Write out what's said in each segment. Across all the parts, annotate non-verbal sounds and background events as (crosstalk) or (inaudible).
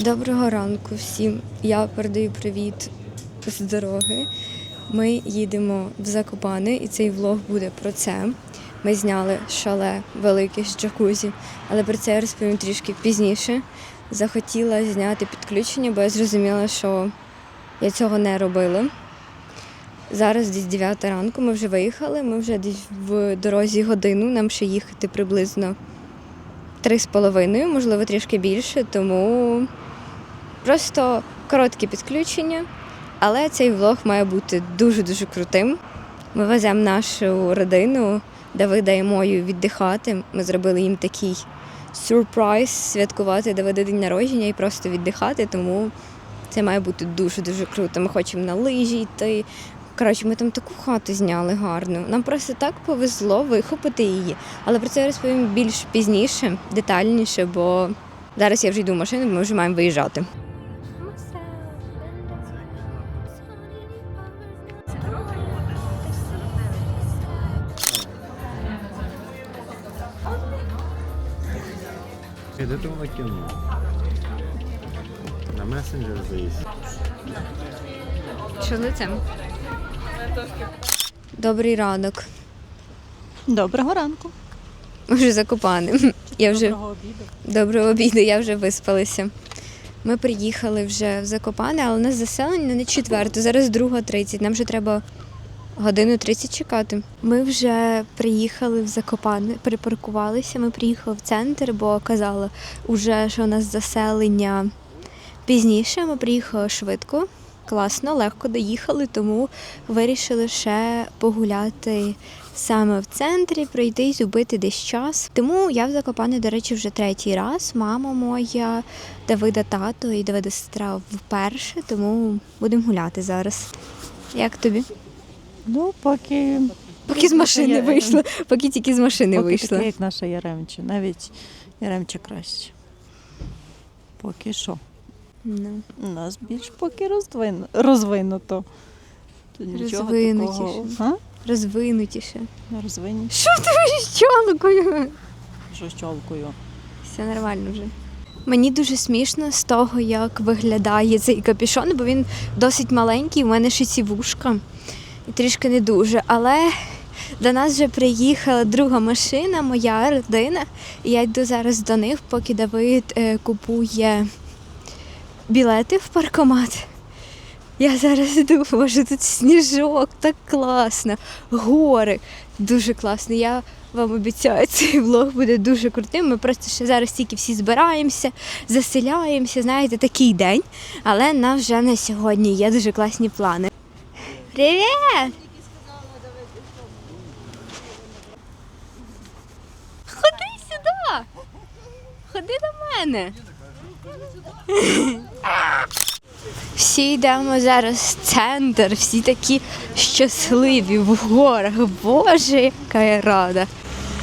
Доброго ранку всім. Я передаю привіт з дороги. Ми їдемо в Закопане, і цей влог буде про це. Ми зняли шале велике з джакузі, але про це я розповім трішки пізніше. Захотіла зняти підключення, бо я зрозуміла, що я цього не робила. Зараз десь 9 ранку, ми вже виїхали, ми вже десь в дорозі годину, нам ще їхати приблизно три з половиною, можливо, трішки більше, тому просто коротке підключення. Але цей влог має бути дуже-дуже крутим. Ми веземо нашу родину, Давида і мою віддихати. Ми зробили їм такий сюрприз святкувати Давида день народження і просто віддихати, тому це має бути дуже-дуже круто. Ми хочемо на лижі йти. Коротше, ми там таку хату зняли гарну. Нам просто так повезло вихопити її. Але про це я розповім більш пізніше, детальніше, бо зараз я вже йду в машину, ми вже маємо виїжджати. Ти до того тягнув. На месенджер заїзд. Що лицем? Добрий ранок. Доброго ранку. Ми вже закопани. Я вже Доброго обіду. доброго обіду, я вже виспалася. Ми приїхали вже в Закопане, але у нас заселення не четверте, зараз друга 30. Нам вже треба годину 30 чекати. Ми вже приїхали в Закопане, припаркувалися. Ми приїхали в центр, бо казали уже, що у нас заселення пізніше. Ми приїхали швидко, класно, легко доїхали, тому вирішили ще погуляти саме в центрі, пройтись, убити десь час. Тому я в Закопане, до речі, вже третій раз. Мама моя, Давида тато і Давида сестра вперше, тому будемо гуляти зараз. Як тобі? Ну, поки. Поки з машини вийшла, (laughs) поки тільки з машини Поки вийшла. таке, як наша Яремче. Навіть Яремче краще. Поки що. Ну, У нас більш поки розвин... розвинуто. Тут нічого Розвинутіше. такого. А? розвинутіше. Не. Що ти щолкою? Що щолкою. Все нормально вже. Мені дуже смішно з того, як виглядає цей капюшон, бо він досить маленький, у мене ще ці вушка. Трішки не дуже. Але до нас вже приїхала друга машина, моя родина. І я йду зараз до них, поки Давид е, купує білети в паркомат. Я зараз йду, боже, тут сніжок, так класно, гори, дуже класно. Я вам обіцяю, (laughs) цей влог буде дуже крутим. Ми просто ще зараз тільки всі збираємося, заселяємося, знаєте, такий день. Але нас вже на сьогодні є дуже класні плани. Привіт! Ходи сюди! Ходи до мене. Всі йдемо зараз в центр, всі такі щасливі в горах. Боже, яка я рада.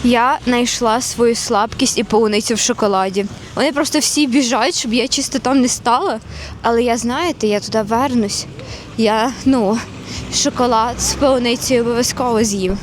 Я знайшла свою слабкість і полуницю в шоколаді. Вони просто всі біжать, щоб я чисто там не стала. Але я знаєте, я туди вернусь. Я ну, шоколад з полуницею обов'язково з'їм.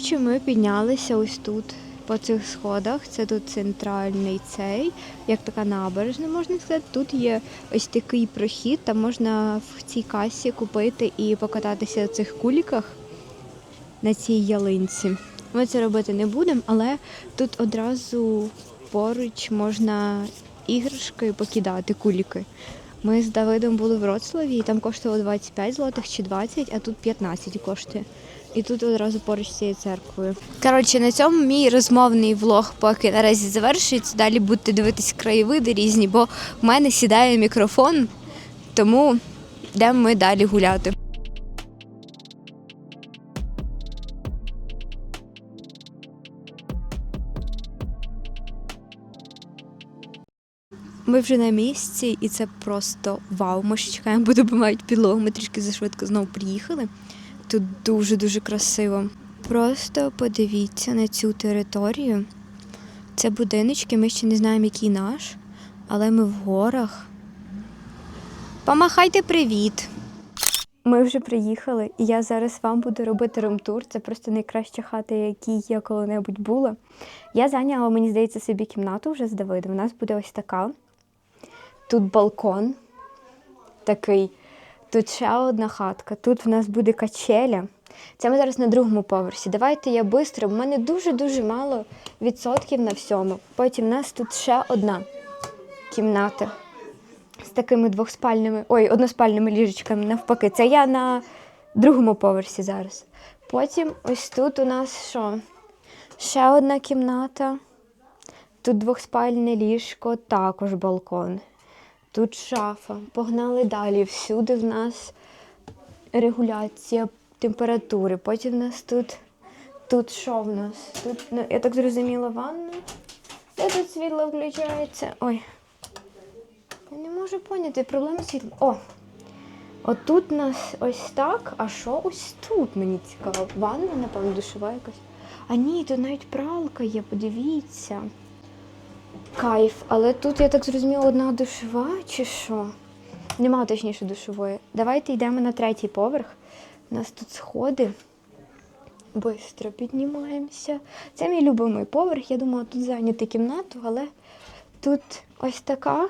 Коротше, ми піднялися ось тут по цих сходах. Це тут центральний цей, як така набережна, можна сказати. Тут є ось такий прохід, там можна в цій касі купити і покататися на цих куліках на цій ялинці. Ми це робити не будемо, але тут одразу поруч можна іграшкою покидати куліки. Ми з Давидом були в Роцлаві, і там коштувало 25 злотих чи 20, а тут 15 коштує. І тут одразу поруч з цією церквою. Коротше, на цьому мій розмовний влог поки наразі завершується. Далі будете дивитись краєвиди різні, бо в мене сідає мікрофон, тому йдемо ми далі гуляти. Ми вже на місці, і це просто вау. Ми ще чекаємо, бо добивають підлогу. Ми трішки зашвидко знову приїхали. Тут дуже-дуже красиво. Просто подивіться на цю територію. Це будиночки, ми ще не знаємо, який наш, але ми в горах. Помахайте привіт! Ми вже приїхали, і я зараз вам буду робити румтур. Це просто найкраща хата, якій я коли-небудь була. Я зайняла, мені здається, собі кімнату вже з Давидом. У нас буде ось така. Тут балкон такий. Тут ще одна хатка. Тут в нас буде качеля. Це ми зараз на другому поверсі. Давайте я швидко, в мене дуже-дуже мало відсотків на всьому. Потім в нас тут ще одна кімната з такими двохспальними, ой, односпальними ліжечками навпаки. Це я на другому поверсі зараз. Потім ось тут у нас що? Ще одна кімната. Тут двохспальне ліжко, також балкон. Тут шафа. Погнали далі. Всюди в нас регуляція температури. Потім в нас тут. Тут що в нас? Тут, ну, я так зрозуміла, ванна. Де тут світло включається? Ой. Я не можу поняти, проблема світла. О! Отут у нас ось так, а що ось тут мені цікаво. Ванна, напевно, душова якась. А ні, тут навіть пралка є, подивіться. Кайф, але тут, я так зрозуміла, одна душова чи що? Нема точніше душової. Давайте йдемо на третій поверх. У нас тут сходи. Бистро піднімаємося. Це мій любимий поверх. Я думала тут зайняти кімнату, але тут ось така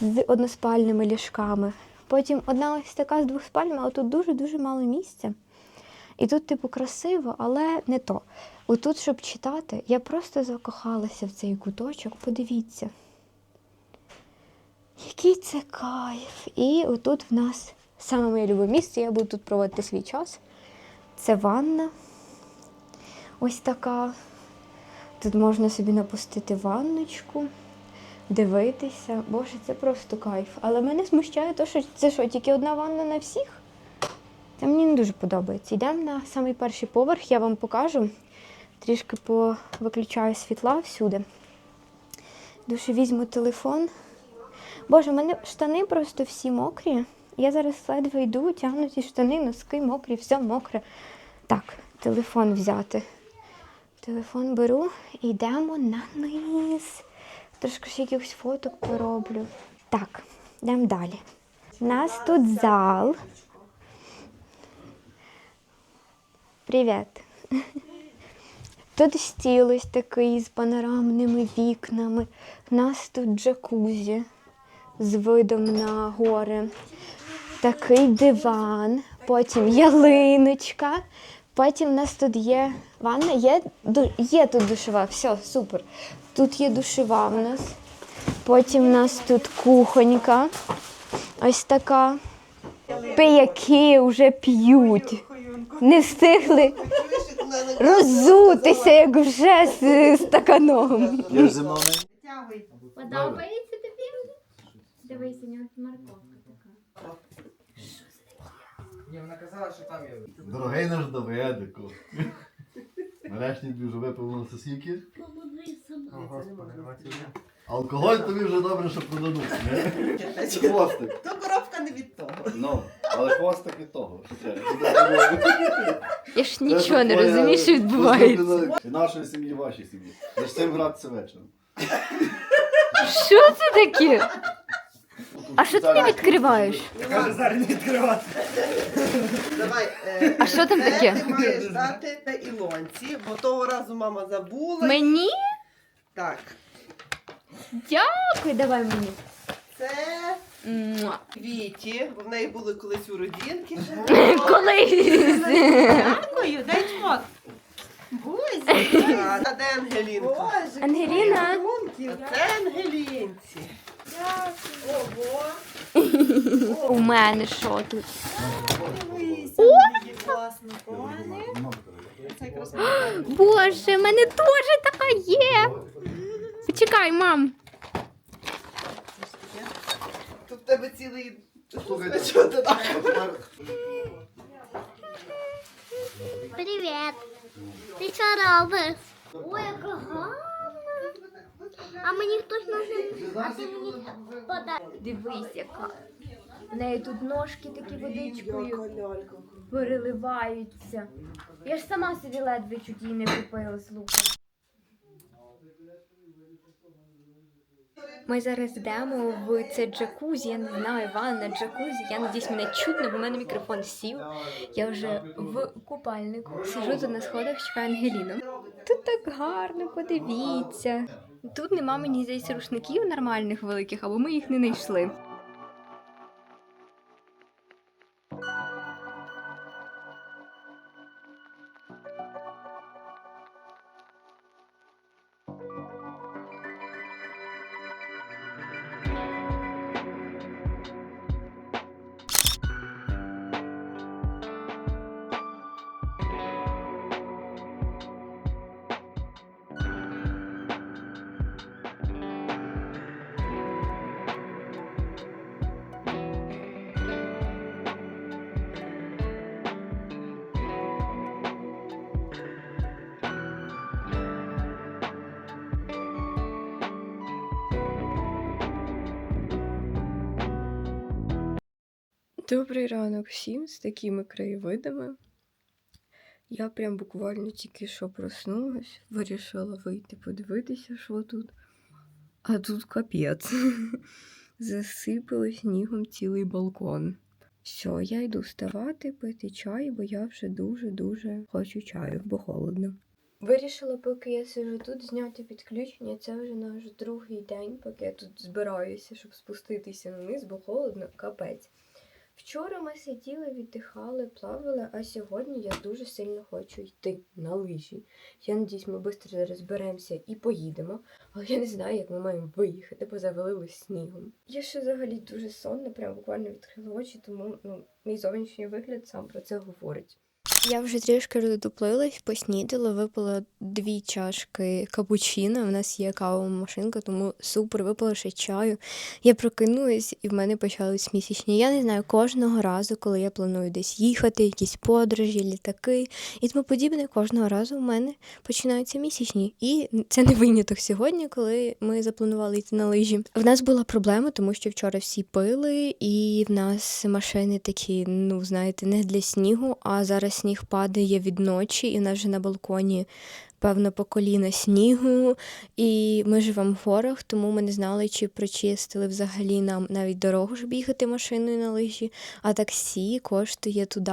з односпальними ліжками. Потім одна ось така з двохспальними, але тут дуже-дуже мало місця. І тут, типу, красиво, але не то. Отут, щоб читати, я просто закохалася в цей куточок. Подивіться. Який це кайф. І отут в нас саме моє любе місце. Я буду тут проводити свій час. Це ванна. Ось така. Тут можна собі напустити ванночку, дивитися. Боже, це просто кайф. Але мене смущає те, що це що, тільки одна ванна на всіх? Це мені не дуже подобається. Йдемо на самий перший поверх, я вам покажу. Трішки повиключаю світла всюди. Дуже візьму телефон. Боже, в мене штани просто всі мокрі. Я зараз ледве йду, тягну ці штани, носки мокрі, все мокре. Так, телефон взяти. Телефон беру і йдемо на низ. Трошки ще якихось фоток пороблю. Так, йдемо далі. У нас тут зал. Привіт. Тут стіл ось такий з панорамними вікнами. У нас тут джакузі з видом на гори. Такий диван, потім ялиночка. Потім у нас тут є ванна, є, є тут душова, все, супер. Тут є душова в нас. Потім у нас тут кухонька. Ось така. Пияки вже п'ють. Не встигли роззутися, як вже з стаканом. Я. Подобається тобі? Дивися, нього морковка така. Ні, вона казала, що там є. Дорогий наш Давидику. Нарешті тобі вже випив на скільки? О, господи, давайте. Алкоголь тобі вже добре, що продадуть. Це хвостик. То коробка не від того. Але хвостик від того. (laughs) Я ж нічого не розумію, що відбувається. І нашої сім'ї, вашій сім'ї. За цим гратися вечором. Що це таке? А що ти не відкриваєш? Каже, зараз не відкривати. Давай. е, А що там це таке? Ти маєш дати на Ілонці, бо того разу мама забула. Мені? Так. Дякую, давай мені. Це. Віті, в неї були колись у родинки. Колись. Дякую, дай чмот. Бузі. А де Ангелінка? Ангеліна. А це Ангелінці. Ого. У мене що тут? Дивися. Це якраз Боже, в мене теж така є. Почекай, мам. Тут в тебе цілий... Слухайте, так? Привіт! Ти що робиш? Ой, яка гарна! А мені хтось нужен, а ти мені подай. Дивись, яка. В неї тут ножки такі водичкою переливаються. Я ж сама собі ледве чуть її не купила, слухай. Ми зараз йдемо в це джакузі, я не знаю, ванна, джакузі. Я надіюсь, мене чутно, бо в мене мікрофон сів. Я вже в купальнику. Сижу тут на сходах, чекаю Ангеліну. Тут так гарно, подивіться. Тут нема мені здається рушників нормальних великих, або ми їх не знайшли. Добрий ранок всім з такими краєвидами. Я прям буквально тільки що проснулась, вирішила вийти подивитися, що тут. А тут капець. (laughs) Засипало снігом цілий балкон. Все, я йду вставати, пити чай, бо я вже дуже-дуже хочу чаю, бо холодно. Вирішила, поки я сижу тут, зняти підключення. Це вже наш другий день, поки я тут збираюся, щоб спуститися вниз, бо холодно, капець. Вчора ми сиділи, віддихали, плавали, а сьогодні я дуже сильно хочу йти на лижі. Я надіюсь, ми швидко зараз зберемося і поїдемо, але я не знаю, як ми маємо виїхати, бо завалили снігом. Я ще взагалі дуже сонна, прям буквально відкрила очі, тому ну, мій зовнішній вигляд сам про це говорить. Я вже трішки роздуплилась, поснідала, випила дві чашки капучино. У нас є кавова машинка, тому супер, випила ще чаю. Я прокинулась і в мене почались місячні. Я не знаю, кожного разу, коли я планую десь їхати, якісь подорожі, літаки і тому подібне, кожного разу в мене починаються місячні. І це не виняток сьогодні, коли ми запланували йти на лижі. В нас була проблема, тому що вчора всі пили, і в нас машини такі, ну знаєте, не для снігу, а зараз сніг падає від ночі, і вона вже на балконі. Певно, по коліна снігу, і ми живемо в горах, тому ми не знали, чи прочистили взагалі нам навіть дорогу, щоб їхати машиною на лижі. А таксі коштує туди,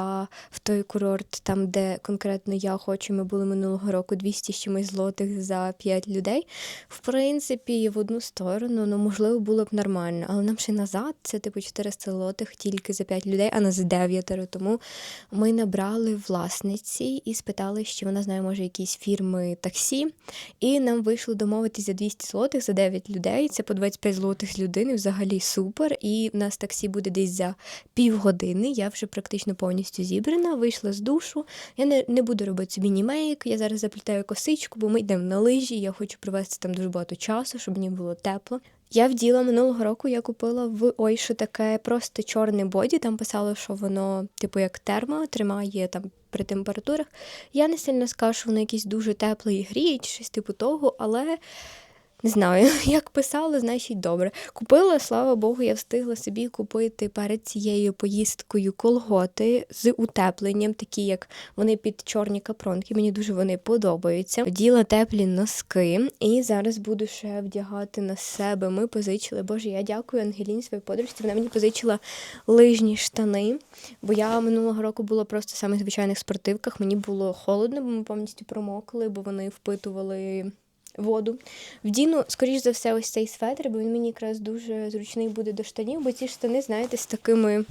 в той курорт, там, де конкретно я хочу. Ми були минулого року 200 з чимось злотих за 5 людей. В принципі, в одну сторону, ну можливо, було б нормально, але нам ще назад це типу 400 злотих тільки за 5 людей, а нас 9. Тому ми набрали власниці і спитали, чи вона знає, може, якісь фірми таксі. І нам вийшло домовитись за 200 злотих за 9 людей. Це по 25 злотих людини, взагалі супер. І в нас таксі буде десь за півгодини. Я вже практично повністю зібрана, вийшла з душу. Я не, не буду робити собі німейк. Я зараз заплітаю косичку, бо ми йдемо на лижі. Я хочу провести там дуже багато часу, щоб мені було тепло. Я вділа минулого року, я купила в Ойшу таке просто чорне боді. Там писало, що воно, типу, як термо, тримає там при температурах. Я не сильно скажу, що воно якийсь дуже теплий і гріє, чи щось типу того, але не знаю, (laughs) як писали, значить добре. Купила, слава Богу, я встигла собі купити перед цією поїздкою колготи з утепленням, такі як вони під чорні капронки. Мені дуже вони подобаються. Вділа теплі носки, і зараз буду ще вдягати на себе. Ми позичили. Боже, я дякую Ангеліні своїй подружці. Вона мені позичила лижні штани, бо я минулого року була просто в самих звичайних спортивках. Мені було холодно, бо ми повністю промокли, бо вони впитували воду. Вдіну, скоріш за все, ось цей светр, бо він мені якраз дуже зручний буде до штанів, бо ці штани, знаєте, з такими.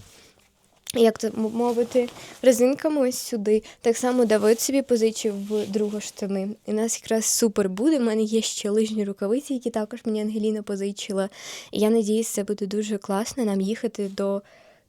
Як це мовити, резинками ось сюди. Так само Давид собі позичив в друга штани. І нас якраз супер буде. У мене є ще лижні рукавиці, які також мені Ангеліна позичила. І я надіюсь, це буде дуже класно нам їхати до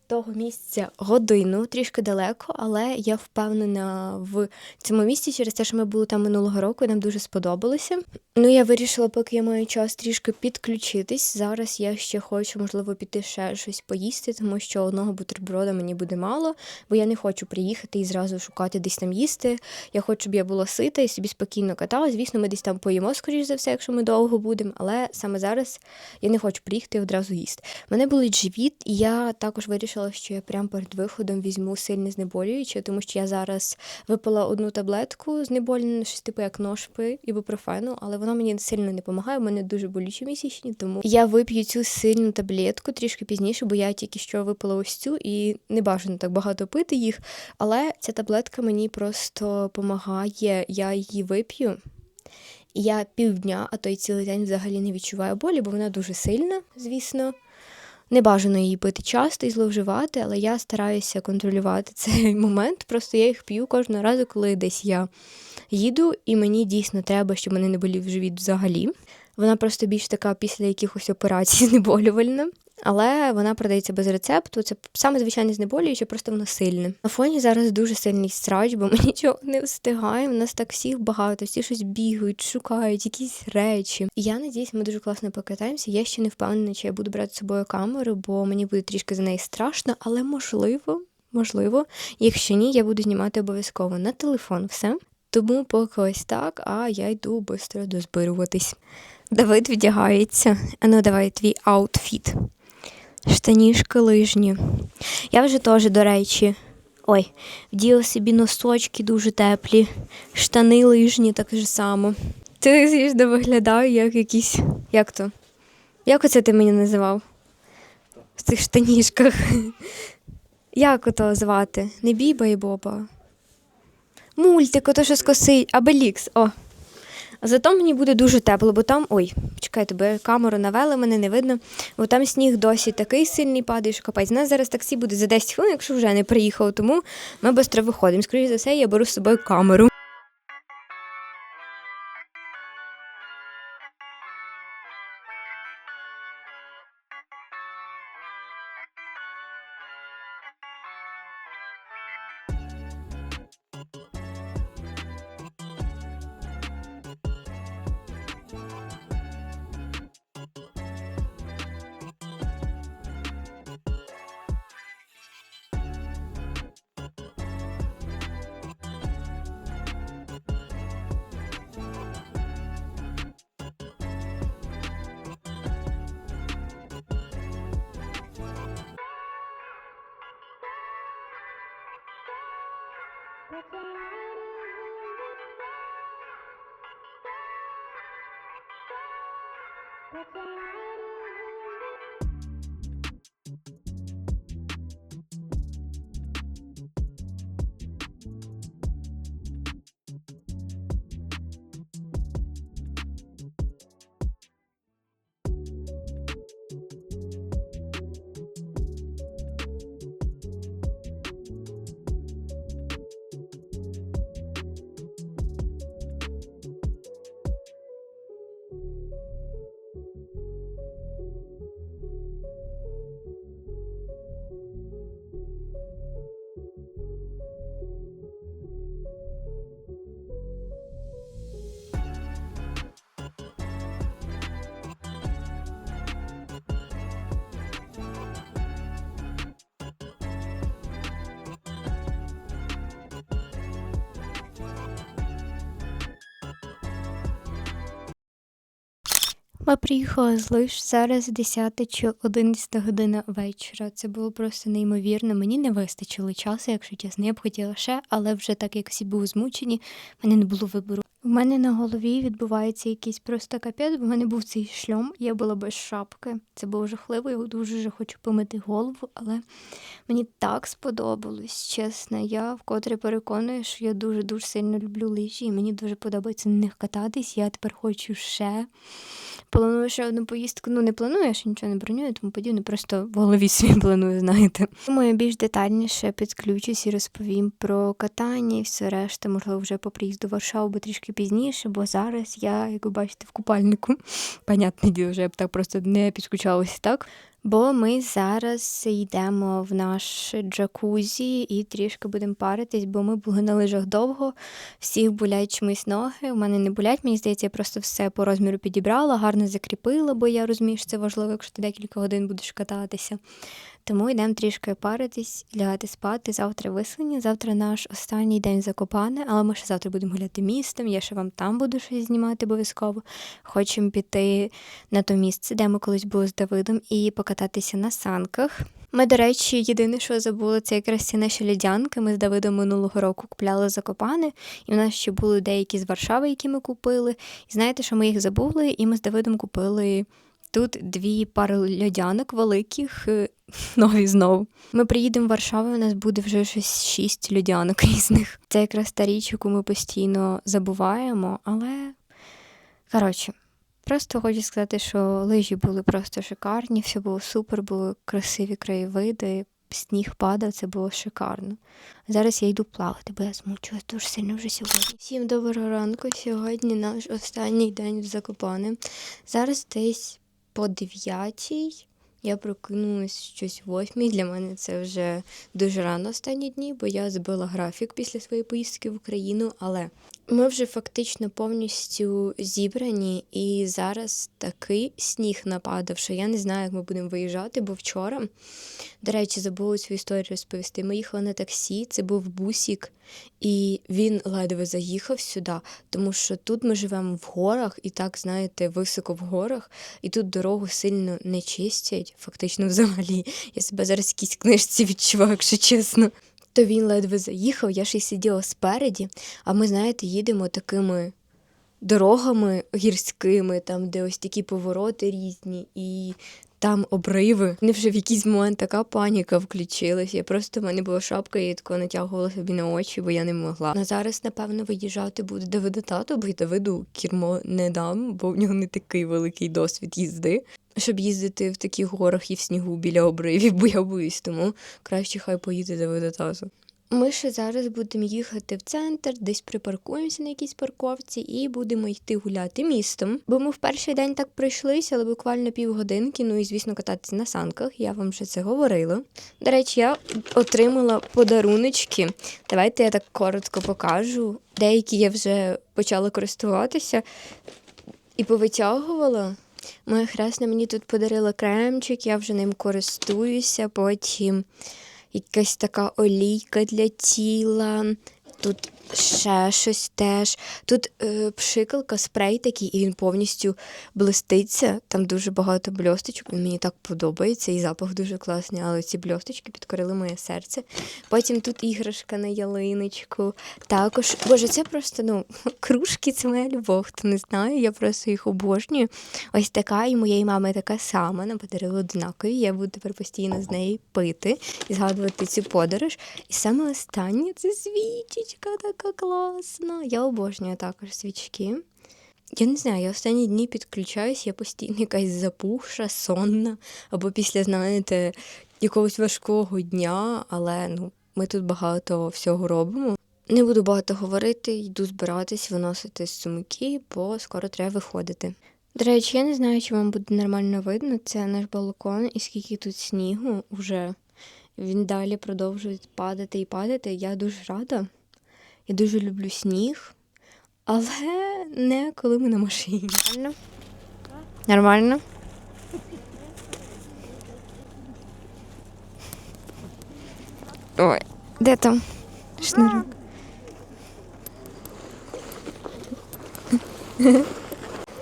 того місця годину, трішки далеко, але я впевнена в цьому місці через те, що ми були там минулого року, і нам дуже сподобалося. Ну, я вирішила, поки я маю час трішки підключитись. Зараз я ще хочу, можливо, піти ще щось поїсти, тому що одного бутерброда мені буде мало, бо я не хочу приїхати і зразу шукати десь там їсти. Я хочу, щоб я була сита і собі спокійно каталась. Звісно, ми десь там поїмо, скоріш за все, якщо ми довго будемо, але саме зараз я не хочу приїхати і одразу їсти. Мене болить живіт, і я також вирішила, що я прямо перед виходом візьму сильне знеболююче, тому що я зараз випила одну таблетку знеболювальну, щось типу як ношпи ібупрофену, але воно мені сильно не допомагає. У мене дуже болючі місячні, тому я вип'ю цю сильну таблетку трішки пізніше, бо я тільки що випила ось цю і не бажано так багато пити їх. Але ця таблетка мені просто допомагає, я її вип'ю. І я півдня, а то й цілий день взагалі не відчуваю болі, бо вона дуже сильна, звісно. Не бажано її пити часто і зловживати, але я стараюся контролювати цей (laughs) момент. Просто я їх п'ю кожного разу, коли десь я їду, і мені дійсно треба, щоб мене не болів живіт взагалі. Вона просто більш така після якихось операцій (laughs) знеболювальна. Але вона продається без рецепту. Це саме звичайне знеболююче, просто воно сильне. На фоні зараз дуже сильний срач, бо ми (laughs) нічого не встигаємо. У нас так всіх багато, всі щось бігають, шукають якісь речі. І я надіюсь, ми дуже класно покатаємося. Я ще не впевнена, чи я буду брати з собою камеру, бо мені буде трішки за неї страшно, але можливо, можливо, якщо ні, я буду знімати обов'язково на телефон все. Тому поки ось так, а я йду швидко дозбируватись. Давид вдягається. А ну давай твій аутфіт. Штанішки лижні. Я вже теж, до речі. Ой, вділа собі носочки дуже теплі, штани лижні так же само. Ти звісно виглядаю як якийсь. Як то? Як оце ти мені називав? В цих штанішках. (laughs) Як ото звати? Не Біба і Боба. Мультик, ото що скосить, Абелікс. О. Зато мені буде дуже тепло, бо там. Ой, чекайте, бо камеру навели, мене не видно. Бо там сніг досі такий сильний падає, що капець. У нас зараз таксі буде за 10 хвилин, якщо вже не приїхав, тому ми швидко виходимо. Скоріше за все, я беру з собою камеру. Pretend Ми приїхали з лиш зараз 10 чи 11 година вечора. Це було просто неймовірно. Мені не вистачило часу, якщо чесно. Я б хотіла ще, але вже так як всі були змучені, мене не було вибору. У мене на голові відбувається якийсь просто капець, в мене був цей шльом, я була без шапки. Це було жахливо, я дуже хочу помити голову, але мені так сподобалось, чесно. Я вкотре переконую, що я дуже-дуже сильно люблю лижі, і мені дуже подобається на них кататись. Я тепер хочу ще. Планую ще одну поїздку. Ну, не планую, я ще нічого не бронюю, тому подібне, просто в голові собі планую, знаєте. Думаю, більш детальніше підключусь і розповім про катання і все решта, можливо, вже по приїзду в Варшаву, бо трішки трішки пізніше, бо зараз я, як ви бачите, в купальнику. (laughs) Понятне діло, вже я б так просто не підключалася так. Бо ми зараз йдемо в наш джакузі і трішки будемо паритись, бо ми були на лижах довго, всіх болять чомусь ноги. У мене не болять, мені здається, я просто все по розміру підібрала, гарно закріпила, бо я розумію, що це важливо, якщо ти декілька годин будеш кататися. Тому йдемо трішки паритись, лягати спати. Завтра виселення. Завтра наш останній день закопане, але ми ще завтра будемо гуляти містом. Я ще вам там буду щось знімати обов'язково. Хочемо піти на то місце, де ми колись були з Давидом, і покататися на санках. Ми, до речі, єдине, що забули, це якраз ці наші льодянки. Ми з Давидом минулого року купляли закопане, і в нас ще були деякі з Варшави, які ми купили. І знаєте, що ми їх забули, і ми з Давидом купили. Тут дві пари льодянок великих, е, (laughs) нові знову. Ми приїдемо в Варшаву, у нас буде вже щось шість льодянок (laughs) різних. Це якраз та річ, яку ми постійно забуваємо, але коротше, просто хочу сказати, що лижі були просто шикарні, все було супер, були красиві краєвиди, сніг падав, це було шикарно. Зараз я йду плавати, бо я змучилась дуже сильно вже сьогодні. Всім доброго ранку. Сьогодні наш останній день в Закопане. Зараз десь по дев'ятій. Я прокинулась щось восьмій. Для мене це вже дуже рано останні дні, бо я збила графік після своєї поїздки в Україну. Але ми вже фактично повністю зібрані, і зараз такий сніг нападав, що я не знаю, як ми будемо виїжджати, бо вчора, до речі, забула цю історію розповісти. Ми їхали на таксі, це був бусік, і він ледве заїхав сюди, тому що тут ми живемо в горах, і так, знаєте, високо в горах, і тут дорогу сильно не чистять, фактично взагалі. Я себе зараз в якійсь книжці відчуваю, якщо чесно. То він ледве заїхав, я ще й сиділа спереді, а ми, знаєте, їдемо такими дорогами гірськими, там, де ось такі повороти різні, і там обриви. Мені вже в якийсь момент така паніка включилась. Я просто в мене була шапка, я тако натягувала собі на очі, бо я не могла. На зараз, напевно, виїжджати буде Давида тато, бо й Давиду кермо не дам, бо в нього не такий великий досвід їзди. Щоб їздити в таких горах і в снігу біля обривів, бо я боюсь, тому краще хай поїде Давида тато. Ми ще зараз будемо їхати в центр, десь припаркуємося на якійсь парковці і будемо йти гуляти містом. Бо ми в перший день так пройшлися, але буквально півгодинки. Ну і звісно, кататися на санках. Я вам вже це говорила. До речі, я отримала подаруночки. Давайте я так коротко покажу. Деякі я вже почала користуватися і повитягувала. Моя хресна мені тут подарила кремчик, я вже ним користуюся, потім якась така олійка для тіла. Тут ще щось теж. Тут е, пшикалка, спрей такий, і він повністю блиститься. Там дуже багато бльосточок. Він мені так подобається, і запах дуже класний, але ці бльосточки підкорили моє серце. Потім тут іграшка на ялиночку. Також, боже, це просто ну, (laughs) кружки, це моя любов. Хто не знає, я просто їх обожнюю. Ось така, і моєї мами така сама. Нам подарили однакові. Я буду тепер постійно з неї пити і згадувати цю подорож. І саме останнє це свічечка класна. Я обожнюю також свічки. Я не знаю, я останні дні підключаюсь, я постійно якась запухша, сонна, або після, знаєте, якогось важкого дня, але ну, ми тут багато всього робимо. Не буду багато говорити, йду збиратись, виносити з сумки, бо скоро треба виходити. До речі, я не знаю, чи вам буде нормально видно. Це наш балкон, і скільки тут снігу вже він далі продовжує падати і падати. Я дуже рада. Я дуже люблю сніг, але не коли ми на машині. Нормально? Нормально? Ой, де там? Шнурок.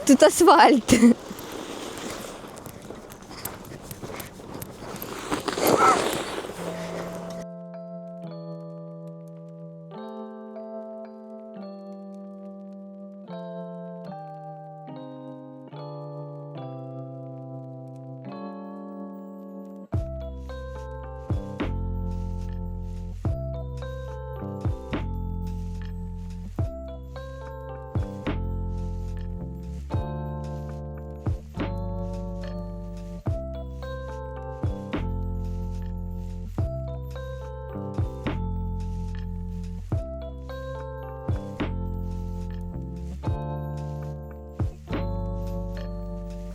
Тут асфальт.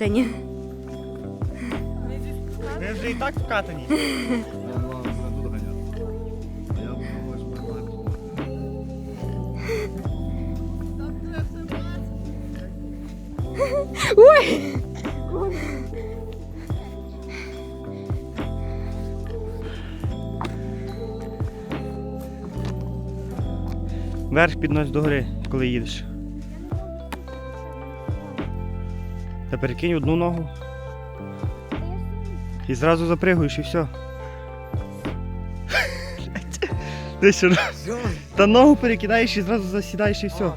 Вкатані. Ми вже і так вкатані. Ой! Верх піднось до гори, коли їдеш. Та перекинь одну ногу. І зразу запригуєш і все. (laughs) Та ногу перекидаєш і зразу засідаєш і все.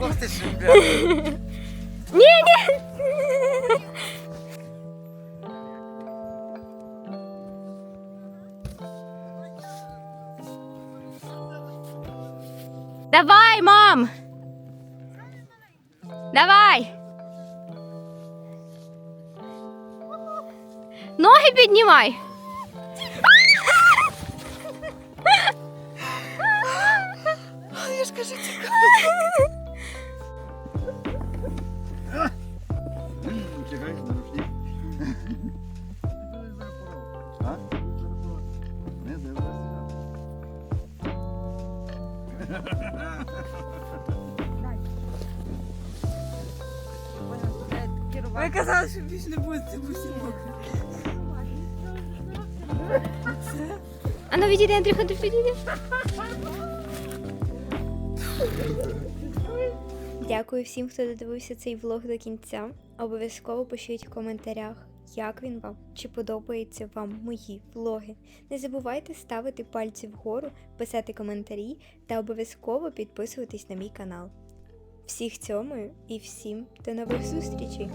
Ох ти ж, ребята. Ні, ні. Давай, мам. Давай. Ноги піднімай. Я ж кажу, Чекай, на рушник. А? Не дивися. Ви казали, що більше не будете усі А ну відійди, Андрюха, Андрюха, відійди. Дякую всім, хто додивився цей влог до кінця. Обов'язково пишіть в коментарях, як він вам, чи подобаються вам мої влоги. Не забувайте ставити пальці вгору, писати коментарі та обов'язково підписуватись на мій канал. Всіх цьомую і всім до нових зустрічей!